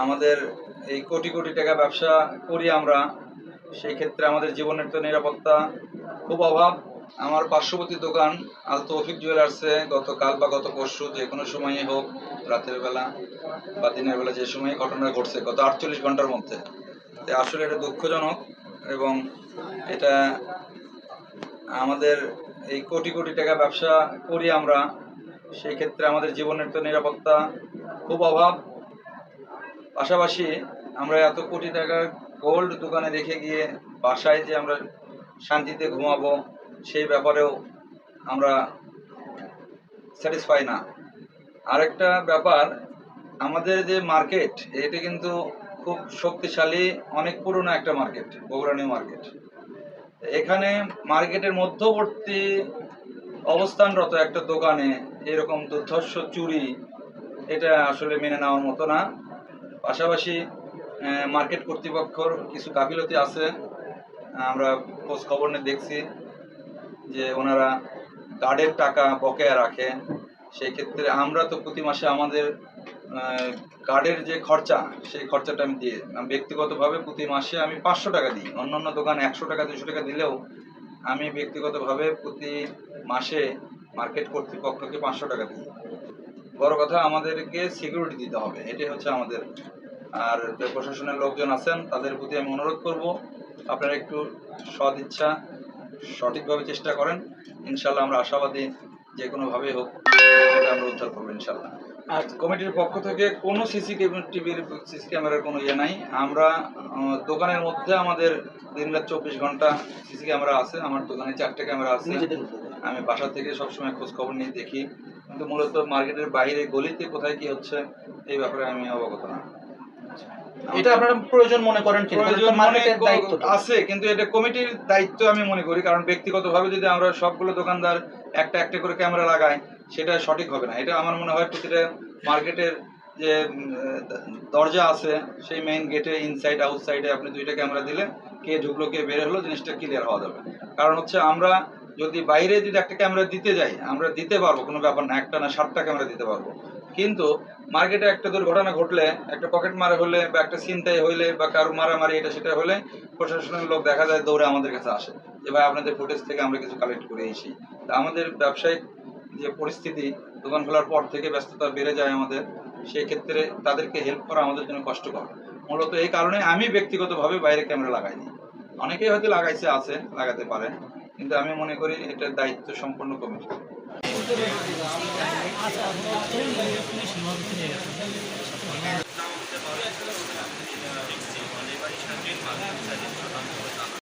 আমাদের এই কোটি কোটি টাকা ব্যবসা করি আমরা, সেই ক্ষেত্রে আমাদের জীবনের তো নিরাপত্তা খুব অভাব। আমার পার্শ্ববর্তী দোকান আল তৌফিক জুয়েলার্সে গতকাল বা গত পরশু যে কোনো সময়ই হোক, রাতের বেলা বা দিনের বেলা যে সময় ঘটনা ঘটছে, গত আটচল্লিশ ঘণ্টার মধ্যে। আসলে এটা দুঃখজনক এবং এটা আমাদের এই কোটি কোটি টাকা ব্যবসা করি আমরা, সেই ক্ষেত্রে আমাদের জীবনের তো নিরাপত্তা খুব অভাব। পাশাপাশি আমরা এত কোটি টাকার গোল্ড দোকানে রেখে গিয়ে বাসায় যে আমরা শান্তিতে ঘুমাবো, সেই ব্যাপারেও আমরা স্যাটিসফাই না। আরেকটা ব্যাপার, আমাদের যে মার্কেট এটা কিন্তু খুব শক্তিশালী, অনেক পুরনো একটা মার্কেট বগুড়ানি মার্কেট এখানে মার্কেটের মধ্যবর্তী অবস্থানরত একটা দোকানে এরকম দুর্ধর্ষ চুরি, এটা আসলে মেনে নেওয়ার মতো না। পাশাপাশি মার্কেট কর্তৃপক্ষর কিছু গাফিলতি আছে। আমরা খোঁজ খবর নিয়ে দেখছি যে ওনারা কার্ডের টাকা বকেয়া রাখে। সেই ক্ষেত্রে আমরা তো প্রতি মাসে আমাদের কার্ডের যে খরচা, সেই খরচাটা আমি দিয়ে ব্যক্তিগতভাবে প্রতি মাসে আমি পাঁচশো টাকা দিই। অন্য অন্য দোকানে একশো টাকা দুশো টাকা দিলেও আমি ব্যক্তিগতভাবে প্রতি মাসে মার্কেট কর্তৃপক্ষকে পাঁচশো টাকা দিই। বড় কথা আমাদেরকে সিকিউরিটি দিতে হবে। এটাই হচ্ছে আমাদের। আর প্রশাসনের লোকজন আছেন তাদের প্রতি আমি অনুরোধ করব আপনারা একটু সদ ইচ্ছা সঠিকভাবে চেষ্টা করেন। ইনশাল্লাহ আমরা আশাবাদী যে কোনোভাবে হোক আমরা উদ্ধার করব ইনশাল্লাহ আর কমিটির পক্ষ থেকে কোনো সিসি টিভির সিসি ক্যামেরার কোনো ইয়ে নাই। আমরা দোকানের মধ্যে আমাদের দিন রাত চব্বিশ ঘণ্টা সিসি ক্যামেরা আছে। আমার দোকানে চারটে ক্যামেরা আছে। আমি বাসা থেকে সবসময় খোঁজ খবর নিয়ে দেখি। কিন্তু মূলত মার্কেটের বাইরে গলিতে কোথায় কি হচ্ছে এই ব্যাপারে আমি অবগত না। এটা আপনারা প্রয়োজন মনে করেন মার্কেটের দায়িত্ব আছে কিন্তু এটা কমিটির দায়িত্ব আমি মনে করি কারণ ব্যক্তিগতভাবে যদি আমরা সবগুলো দোকানদার একটা একটা করে ক্যামেরা লাগাই সেটা সঠিক হবে না। এটা আমার মনে হয় প্রতিটা মার্কেটের যে দরজা আছে সেই মেইন গেটে ইনসাইড আউটসাইডে আপনি দুইটা ক্যামেরা দিলে কে ঢুকলো কে বের হলো জিনিসটা ক্লিয়ার হওয়া যাবে। কারণ হচ্ছে আমরা যদি বাইরে যদি একটা ক্যামেরা দিতে যাই, আমরা দিতে পারব, কোনো ব্যাপার না, একটা না সাতটা ক্যামেরা দিতে পারব। কিন্তু মার্কেটে একটা দুর্ঘটনা ঘটলে, একটা পকেট মারা হলে বা একটা ছিনতাই হইলে বা কারও মারামারি এটা সেটা হলে প্রশাসনের লোক দেখা যায় দৌড়ে আমাদের কাছে আসে ভাই, আপনাদের ফুটেজ থেকে আমরা কিছু কালেক্ট করে এসি তা আমাদের ব্যবসায়িক যে পরিস্থিতি, দোকান খোলার পর থেকে ব্যস্ততা বেড়ে যায় আমাদের, সেই ক্ষেত্রে তাদেরকে হেল্প করা আমাদের জন্য কষ্টকর। মূলত এই কারণে আমি ব্যক্তিগতভাবে বাইরে ক্যামেরা লাগাইনি। অনেকেই হয়তো লাগাইছে, আছে, লাগাতে পারে। কিন্তু আমি মনে করি এটা দায়িত্ব সম্পন্ন কমিটি